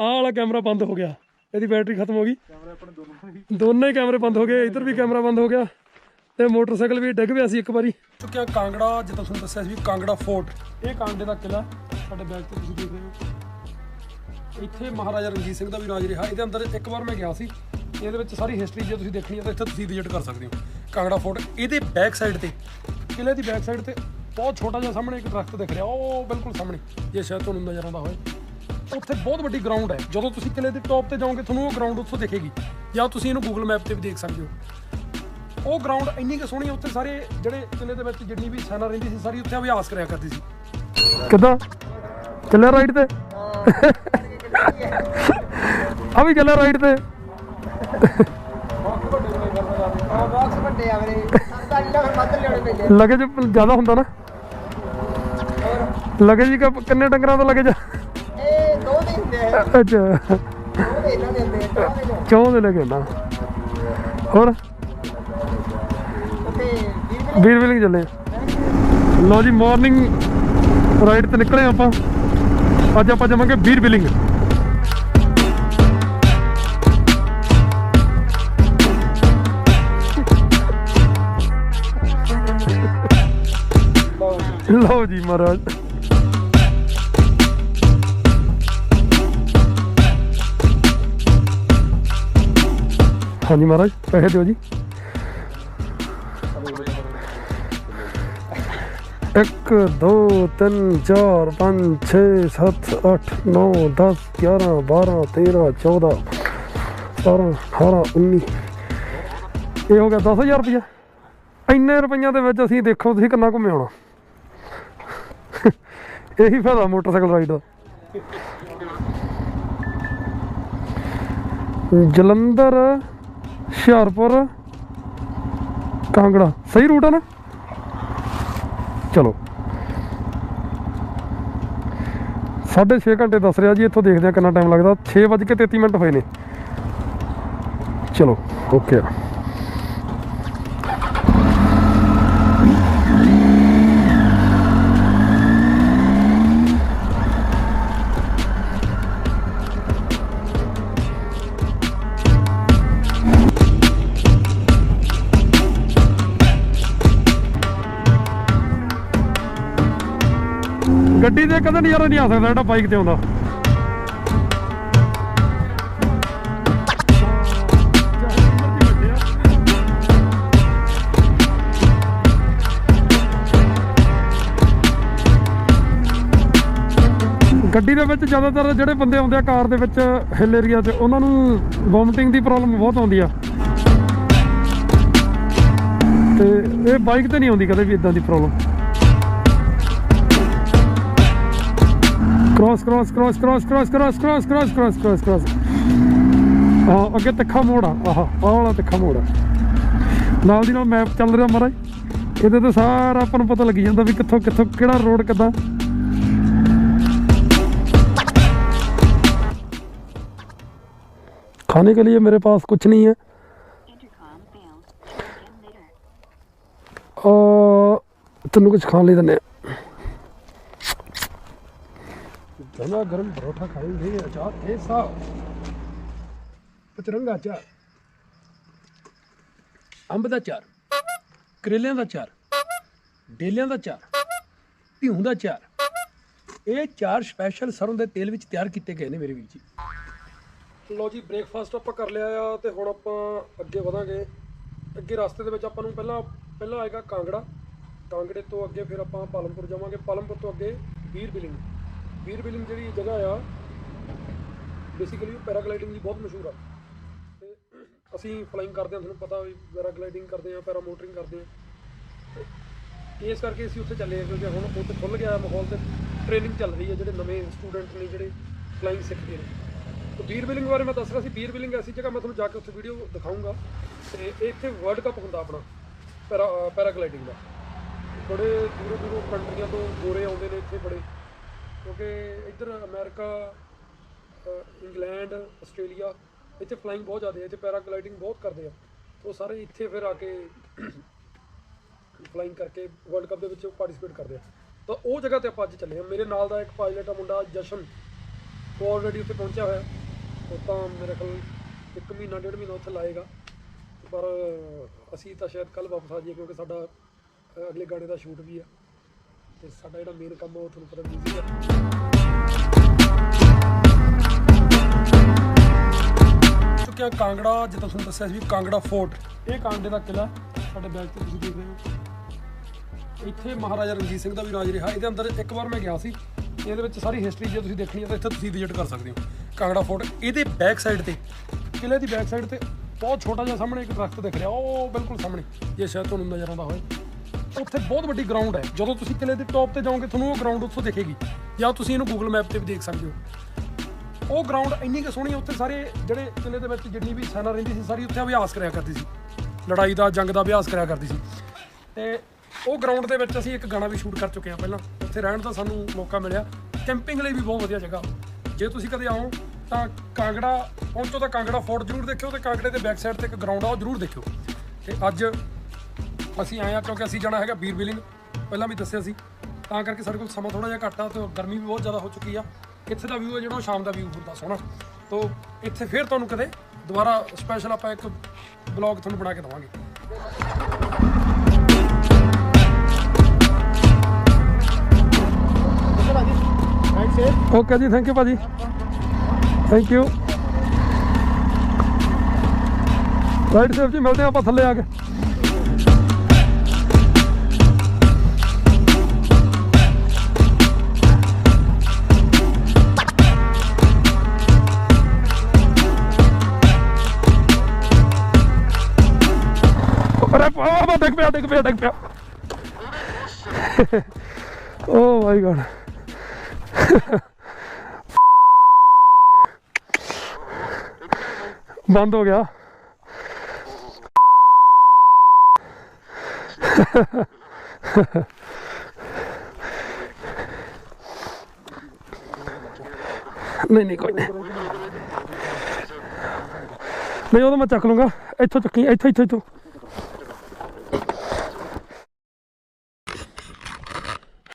ਆਹ ਵਾਲਾ ਕੈਮਰਾ ਬੰਦ ਹੋ ਗਿਆ। ਇਹਦੀ ਬੈਟਰੀ ਖਤਮ ਹੋ ਗਈ। ਕੈਮਰੇ ਆਪਣੇ ਦੋਨੋਂ ਹੀ ਦੋਨੇ ਹੀ ਕੈਮਰੇ ਬੰਦ ਹੋ ਗਏ। ਇੱਧਰ ਵੀ ਕੈਮਰਾ ਬੰਦ ਹੋ ਗਿਆ। ਤੇ ਮੋਟਰਸਾਈਕਲ ਵੀ ਡਿੱਗ ਪਿਆ ਸੀ ਇੱਕ ਵਾਰੀ। ਚੁੱਕਿਆ ਕਾਂਗੜਾ, ਜਿੱਦਾਂ ਤੁਹਾਨੂੰ ਦੱਸਿਆ ਸੀ ਵੀ ਕਾਂਗੜਾ ਫੋਰਟ। ਇਹ ਕਾਂਗੜੇ ਦਾ ਕਿਲਾ ਸਾਡੇ ਬੈਕ ਤੇ ਤੁਸੀਂ ਦੇਖ ਰਹੇ ਹੋ। ਇੱਥੇ ਮਹਾਰਾਜਾ ਰਣਜੀਤ ਸਿੰਘ ਦਾ ਵੀ ਰਾਜ ਰਿਹਾ। ਇਹਦੇ ਅੰਦਰ ਇੱਕ ਵਾਰ ਮੈਂ ਗਿਆ ਸੀ। ਇਹਦੇ ਵਿੱਚ ਸਾਰੀ ਹਿਸਟਰੀ ਜੇ ਤੁਸੀਂ ਦੇਖਣੀ ਹੈ ਤਾਂ ਇੱਥੇ ਤੁਸੀਂ ਵਿਜ਼ਿਟ ਕਰ ਸਕਦੇ ਹੋ। ਕਾਂਗੜਾ ਫੋਰਟ। ਇਹਦੇ ਬੈਕ ਸਾਈਡ ਤੇ ਕਿਲੇ ਦੀ ਬੈਕ ਸਾਈਡ ਤੇ ਬਹੁਤ ਛੋਟਾ ਜਿਹਾ ਸਾਹਮਣੇ ਇੱਕ ਦਰਖਤ ਦਿਖ ਰਿਹਾ। ਉਹ ਬਿਲਕੁਲ ਸਾਹਮਣੇ। ਜੇ ਸ਼ਾਇਦ ਤੁਹਾਨੂੰ ਨਜ਼ਰ ਆਉਂਦਾ ਹੋਵੇ ਉੱਥੇ ਬਹੁਤ ਵੱਡੀ ਗਰਾਊਂਡ ਹੈ। ਜਦੋਂ ਤੁਸੀਂ ਕਿਲੇ ਦੇ ਟੌਪ ਤੇ ਜਾਓਗੇ ਤੁਹਾਨੂੰ ਉਹ ਗਰਾਊਂਡ ਉੱਥੋਂ ਦਿਖੇਗੀ। ਜਾਂ ਤੁਸੀਂ ਇਹਨੂੰ ਗੂਗਲ ਮੈਪ ਤੇ ਵੀ ਦੇਖ ਸਕਦੇ ਹੋ। ਉਹ ਗਰਾਊਂਡ ਇੰਨੀ ਕਿ ਸੋਹਣੀ ਹੈ, ਉੱਥੇ ਸਾਰੇ ਜਿਹੜੇ ਕਿਲੇ ਦੇ ਵਿੱਚ ਜਿੰਨੀ ਵੀ ਸੈਨਾ ਰਹਿੰਦੀ ਸੀ ਸਾਰੀ ਉੱਥੇ ਅਭਿਆਸ ਕਰਿਆ ਕਰਦੀ ਸੀ। ਕਿੱਦਾਂ? ਚੱਲਿਆ ਰਾਈਡ ਤੇ? ਆ ਵੀ ਚੱਲਿਆ ਰਾਈਡ ਤੇ? ਬਾਕਸ ਵੱਡੇ ਆ ਮੇਰੇ ਸਾਡਾ ਜਿਹੜਾ ਫਿਰ ਵੱਧ ਲਿਆਉਣੇ ਪੈਂਦੇ ਲਗੇਜ ਜ਼ਿਆਦਾ ਹੁੰਦਾ ਨਾ। ਲਗੇਜ ਕਿੰਨੇ ਡੰਗਰਾਂ ਦਾ ਲਗੇਜ ਅੱਛਾ। ਚੌਂ ਦੇ ਲੈ ਕੇ ਨਾ ਹੋਰ? ਵੀਰ ਵੀਰ ਚੱਲੇ? ਲੋ ਜੀ ਮਾਰਨਿੰਗ ਰਾਈਡ ਤੇ ਨਿਕਲੇ ਆਪਾਂ। ਅੱਜ ਆਪਾਂ ਜਾਵਾਂਗੇ ਵੀਰ ਬਿਲਿੰਗ। ਲਓ ਜੀ ਮਹਾਰਾਜ। ਹਾਂਜੀ ਮਹਾਰਾਜ, ਪੈਸੇ ਦਿਓ ਜੀ। ਇੱਕ, ਦੋ, ਤਿੰਨ, ਚਾਰ, ਪੰਜ, ਛੇ, ਸੱਤ, ਅੱਠ, ਨੌ 10 11 12 13 14 17 18 19 ਇਹ ਹੋ ਗਿਆ 10000 ਰੁਪਇਆ ਇੰਨੇ ਰੁਪਈਆਂ ਦੇ ਵਿੱਚ ਅਸੀਂ ਦੇਖੋ ਤੁਸੀਂ ਕਿੰਨਾ ਘੁੰਮੇ ਆਉਣਾ ਇਹੀ ਫਾਇਦਾ ਮੋਟਰਸਾਈਕਲ ਰਾਈਡ ਦਾ। ਜਲੰਧਰ ਹੁਸ਼ਿਆਰਪੁਰ। ਕਾਂਗੜਾ। ਸਹੀ ਰੂਟ ਹੈ ਨਾ? ਚਲੋ। ਸਾਢੇ ਛੇ ਘੰਟੇ ਦੱਸ ਰਿਹਾ ਜੀ, ਇੱਥੋਂ ਦੇਖਦੇ ਆ ਕਿੰਨਾ ਟਾਈਮ ਲੱਗਦਾ। 6:33 ਮਿੰਟ ਹੋਏ ਨੇ। ਚਲੋ ਓਕੇ ਆ। ਗੱਡੀ ਤੇ ਕਦੇ ਨਜ਼ਾਰਾ ਨਹੀਂ ਆ ਸਕਦਾ ਜਿਹੜਾ ਬਾਈਕ ਤੇ ਆਉਂਦਾ। ਗੱਡੀ ਦੇ ਵਿੱਚ ਜ਼ਿਆਦਾਤਰ ਜਿਹੜੇ ਬੰਦੇ ਆਉਂਦੇ ਆ ਕਾਰ ਦੇ ਵਿੱਚ ਹਿਲ ਏਰੀਆ 'ਚ, ਉਹਨਾਂ ਨੂੰ ਵੋਮਟਿੰਗ ਦੀ ਪ੍ਰੋਬਲਮ ਬਹੁਤ ਆਉਂਦੀ ਆ। ਤੇ ਇਹ ਬਾਈਕ ਤੇ ਨਹੀਂ ਆਉਂਦੀ ਕਦੇ ਵੀ ਇਦਾਂ ਦੀ problem Cross cross cross cross cross cross cross cross cross cross cross ਹਾਂ ਅੱਗੇ ਤਿੱਖਾ ਮੋੜ ਆ ਆਹ ਆਹ ਵਾਲਾ ਤਿੱਖਾ ਮੋੜ ਆ ਨਾਲ ਦੀ ਨਾਲ ਮੈਪ ਚੱਲ ਰਿਹਾ ਮਹਾਰਾਜ ਇਹਦੇ ਤੇ ਸਾਰਾ ਆਪਾਂ ਨੂੰ ਪਤਾ ਲੱਗੀ ਜਾਂਦਾ ਵੀ ਕਿੱਥੋਂ ਕਿੱਥੋਂ ਕਿਹੜਾ ਰੋਡ ਕਿੱਦਾਂ खाने के लिए मेरे पास कुछ नहीं है Intercom failed. Again later. ਆ ਤੈਨੂੰ ਕੁਝ ਖਾਣ ਲਈ ਦਿੰਦੇ ਆ ਗਰਮਾ ਗਰਮ ਪਰੋਠਾ ਖਾਏਂਗੇ ਅਚਾਰ, ਇਹ ਸਾ ਪਚਰੰਗਾ ਚਾਰ ਅੰਬ ਦਾ ਚਾਰ ਕਰੇਲਿਆਂ ਦਾ ਚਾਰ ਡੇਲਿਆਂ ਦਾ ਚਾਰ ਭਿਉਂ ਦਾ ਚਾਰ ਇਹ ਚਾਰ ਸਪੈਸ਼ਲ ਸਰੋਂ ਦੇ ਤੇਲ ਵਿੱਚ ਤਿਆਰ ਕੀਤੇ ਗਏ ਨੇ ਮੇਰੇ ਵੀਰ ਜੀ। ਲੋ ਜੀ ਬ੍ਰੇਕਫਾਸਟ ਆਪਾਂ ਕਰ ਲਿਆ ਆ ਤੇ ਹੁਣ ਆਪਾਂ ਅੱਗੇ ਵਧਾਂਗੇ। ਅੱਗੇ ਰਸਤੇ ਦੇ ਵਿੱਚ ਆਪਾਂ ਨੂੰ ਪਹਿਲਾਂ ਪਹਿਲਾਂ ਆਏਗਾ ਕਾਂਗੜਾ। ਕਾਂਗੜੇ ਤੋਂ ਅੱਗੇ ਫਿਰ ਆਪਾਂ ਪਾਲਮਪੁਰ ਜਾਵਾਂਗੇ। ਪਾਲਮਪੁਰ ਤੋਂ ਅੱਗੇ ਵੀਰ ਬਿਲਿੰਗ। ਵੀਰ ਬਿਲਿੰਗ ਜਿਹੜੀ ਜਗ੍ਹਾ ਆ ਬੇਸਿਕਲੀ ਪੈਰਾਗਲਾਈਡਿੰਗ ਦੀ ਬਹੁਤ ਮਸ਼ਹੂਰ ਆ। ਤੇ ਅਸੀਂ ਫਲਾਈਂਗ ਕਰਦੇ ਹਾਂ, ਤੁਹਾਨੂੰ ਪਤਾ ਵੀ ਪੈਰਾਗਲਾਈਡਿੰਗ ਕਰਦੇ ਆ ਪੈਰਾਮੋਟਰਿੰਗ ਕਰਦੇ ਆ ਤੇ ਇਸ ਕਰਕੇ ਅਸੀਂ ਉੱਥੇ ਚੱਲੇ ਆ ਕਿਉਂਕਿ ਹੁਣ ਉੱਥੇ ਖੁੱਲ ਗਿਆ ਮਾਹੌਲ ਤੇ ਟ੍ਰੇਨਿੰਗ ਚੱਲ ਰਹੀ ਹੈ, ਜਿਹੜੇ ਨਵੇਂ ਸਟੂਡੈਂਟ ਨੇ ਜਿਹੜੇ ਫਲਾਈਂਗ ਸਿੱਖਦੇ ਨੇ। ਤੇ ਬੀਰ ਬਿਲਿੰਗ ਬਾਰੇ ਮੈਂ ਦੱਸ ਰਿਹਾ ਸੀ ਬੀਰ ਬਿਲਿੰਗ ਐਸੀ ਜਗ੍ਹਾ, ਮੈਂ ਤੁਹਾਨੂੰ ਜਾ ਕੇ ਉੱਥੇ ਵੀਡੀਓ ਦਿਖਾਊਂਗਾ। ਤੇ ਇਹ ਇੱਥੇ ਵਰਲਡ ਕੱਪ ਹੁੰਦਾ ਆਪਣਾ, ਪੈਰਾ ਪੈਰਾਗਲਾਈਡਿੰਗ ਦਾ। ਬੜੇ ਦੂਰੋਂ ਦੂਰੋਂ ਕੰਟਰੀਆਂ ਤੋਂ ਗੋਰੇ ਆਉਂਦੇ ਨੇ ਇੱਥੇ ਬੜੇ। ਕਿਉਂਕਿ ਇੱਧਰ ਅਮਰੀਕਾ ਇੰਗਲੈਂਡ, ਆਸਟ੍ਰੇਲੀਆ, ਇੱਥੇ ਫਲਾਈਂਗ ਬਹੁਤ ਜ਼ਿਆਦਾ ਹੈ, ਇੱਥੇ ਪੈਰਾਗਲਾਈਡਿੰਗ ਬਹੁਤ ਕਰਦੇ ਆ। ਉਹ ਸਾਰੇ ਇੱਥੇ ਫਿਰ ਆ ਕੇ ਫਲਾਈਂਗ ਕਰਕੇ ਵਰਲਡ ਕੱਪ ਦੇ ਵਿੱਚ ਪਾਰਟਿਸਿਪੇਟ ਕਰਦੇ ਆ। ਤਾਂ ਉਹ ਜਗ੍ਹਾ ਤੇ ਆਪਾਂ ਅੱਜ ਚੱਲੇ ਆ ਮੇਰੇ ਨਾਲ ਦਾ ਇੱਕ ਪਾਇਲਟ ਆ ਮੁੰਡਾ ਜਸ਼ਨ। ਉਹ ਆਲਰੇਡੀ ਉੱਥੇ ਪਹੁੰਚਿਆ ਹੋਇਆ। ਉਹ ਤਾਂ ਮੇਰੇ ਖਿਆਲ ਇੱਕ ਮਹੀਨਾ, ਡੇਢ ਮਹੀਨਾ ਉੱਥੇ ਲਾਏਗਾ। ਪਰ ਅਸੀਂ ਤਾਂ ਸ਼ਾਇਦ ਕੱਲ ਵਾਪਸ ਆ ਜਾਈਏ ਕਿਉਂਕਿ ਸਾਡਾ ਅਗਲੇ ਗਾਣੇ ਦਾ ਸ਼ੂਟ ਵੀ ਆ। ਤੇ ਸਾਡਾ ਜਿਹੜਾ ਮੇਨ ਕੰਮ ਉਹ ਤੁਹਾਨੂੰ ਪਤਾ ਬਿਜ਼ੀ ਆ। ਚੁੱਕਿਆ ਕਾਂਗੜਾ, ਜਿੱਦਾਂ ਤੁਹਾਨੂੰ ਦੱਸਿਆ ਸੀ ਕਾਂਗੜਾ ਫੋਰਟ, ਇਹ ਕਾਂਗੜੇ ਦਾ ਕਿਲਾ ਸਾਡੇ ਬੈਕ ਤੇ ਤੁਸੀਂ ਦੇਖ ਰਹੇ ਹੋ। ਇੱਥੇ ਮਹਾਰਾਜਾ ਰਣਜੀਤ ਸਿੰਘ ਦਾ ਵੀ ਰਾਜ ਰਿਹਾ। ਇਹਦੇ ਅੰਦਰ ਇੱਕ ਵਾਰ ਮੈਂ ਗਿਆ ਸੀ, ਇਹਦੇ ਵਿੱਚ ਸਾਰੀ ਹਿਸਟਰੀ ਜੇ ਤੁਸੀਂ ਦੇਖਣੀ ਹੈ ਤਾਂ ਇੱਥੇ ਤੁਸੀਂ ਵਿਜ਼ਿਟ ਕਰ ਸਕਦੇ ਹੋ। ਕਾਂਗੜਾ ਫੋਰਟ, ਇਹਦੇ ਬੈਕ ਸਾਈਡ ਤੇ ਕਿਲੇ ਦੀ ਬੈਕ ਸਾਈਡ ਤੇ ਬਹੁਤ ਛੋਟਾ ਜਿਹਾ ਸਾਹਮਣੇ ਇੱਕ ਦਰਖਤ ਦਿਖ ਰਿਹਾ। ਉਹ ਬਿਲਕੁਲ ਸਾਹਮਣੇ, ਜੇ ਸ਼ਾਇਦ ਤੁਹਾਨੂੰ ਨਜ਼ਰ ਆਉਂਦਾ ਹੋਵੇ। ਉੱਥੇ ਬਹੁਤ ਵੱਡੀ ਗਰਾਊਂਡ ਹੈ। ਜਦੋਂ ਤੁਸੀਂ ਕਿਲੇ ਦੇ ਟੌਪ ਤੇ ਜਾਓਗੇ ਤੁਹਾਨੂੰ ਉਹ ਗਰਾਊਂਡ ਉੱਥੋਂ ਦਿਖੇਗੀ। ਜਾਂ ਤੁਸੀਂ ਇਹਨੂੰ ਗੂਗਲ ਮੈਪ ਤੇ ਵੀ ਦੇਖ ਸਕਦੇ ਹੋ। ਉਹ ਗਰਾਊਂਡ ਇੰਨੀ ਕੁ ਸੋਹਣੀ ਆ, ਉੱਥੇ ਸਾਰੇ ਜਿਹੜੇ ਕਿਲੇ ਦੇ ਵਿੱਚ ਜਿੰਨੀ ਵੀ ਸੈਨਾ ਰਹਿੰਦੀ ਸੀ ਸਾਰੀ ਉੱਥੇ ਅਭਿਆਸ ਕਰਿਆ ਕਰਦੀ ਸੀ। ਲੜਾਈ ਦਾ ਜੰਗ ਦਾ ਅਭਿਆਸ ਕਰਿਆ ਕਰਦੀ ਸੀ। ਤੇ ਉਹ ਗਰਾਊਂਡ ਦੇ ਵਿੱਚ ਅਸੀਂ ਇੱਕ ਗਾਣਾ ਵੀ ਸ਼ੂਟ ਕਰ ਚੁੱਕੇ ਹਾਂ ਪਹਿਲਾਂ। ਉੱਥੇ ਰਹਿਣ ਦਾ ਸਾਨੂੰ ਮੌਕਾ ਮਿਲਿਆ। ਕੈਂਪਿੰਗ ਲਈ ਵੀ ਬਹੁਤ ਵਧੀਆ ਜਗ੍ਹਾ। ਜੇ ਤੁਸੀਂ ਕਦੇ ਆਓ ਤਾਂ ਕਾਂਗੜਾ ਪਹੁੰਚੋ ਤਾਂ ਕਾਂਗੜਾ ਫੋਰਟ ਜ਼ਰੂਰ ਦੇਖਿਓ ਤੇ ਕਾਂਗੜੇ ਦੇ ਬੈਕ ਸਾਈਡ ਤੇ ਇੱਕ ਗਰਾਊਂਡ ਆ ਉਹ ਜ਼ਰੂਰ ਦੇਖਿਓ। ਤੇ ਅੱਜ ਅਸੀਂ ਆਏ ਆ ਕਿਉਂਕਿ ਅਸੀਂ ਜਾਣਾ ਹੈਗਾ ਬੀਰ ਬਿਲਿੰਗ ਪਹਿਲਾਂ ਵੀ ਦੱਸਿਆ ਸੀ। ਤਾਂ ਕਰਕੇ ਸਾਡੇ ਕੋਲ ਸਮਾਂ ਥੋੜਾ ਜਿਹਾ ਘੱਟ ਆ ਤੇ ਗਰਮੀ ਵੀ ਬਹੁਤ ਜ਼ਿਆਦਾ ਹੋ ਚੁੱਕੀ ਆ। ਇੱਥੇ ਦਾ ਵਿਊ ਹੈ ਜਿਹੜਾ ਉਹ ਸ਼ਾਮ ਦਾ ਵਿਊ ਹੁੰਦਾ ਸੋਹਣਾ। ਤੋਂ ਇੱਥੇ ਫੇਰ ਤੁਹਾਨੂੰ ਕਦੇ ਦੁਬਾਰਾ ਸਪੈਸ਼ਲ ਆਪਾਂ ਇੱਕ ਬਲੌਗ ਤੁਹਾਨੂੰ ਬਣਾ ਕੇ ਦਵਾਂਗੇ। ਓਕੇ ਜੀ ਥੈਂਕ ਯੂ ਭਾਜੀ। ਥੈਂਕ ਯੂ ਰਾਈਟ ਸੇਫ ਜੀ, ਮਿਲਦੇ ਹਾਂ ਆਪਾਂ ਥੱਲੇ ਆ ਕੇ। ਡਿੱਗ ਪਿਆ ਡਿੱਗ ਪਿਆ ਡਿੱਗ ਪਿਆ। ਓ ਮਾਈ ਗॉड ਬੰਦ ਹੋ ਗਿਆ। ਨਹੀਂ ਨਹੀਂ, ਕੋਈ ਨਹੀਂ। ਨਹੀਂ ਉਹ ਤਾਂ ਮੈਂ ਚੱਕ ਲੂੰਗਾ ਇੱਥੋਂ ਚੱਕੀ, ਇੱਥੋਂ ਇੱਥੋਂ ਇੱਥੋਂ।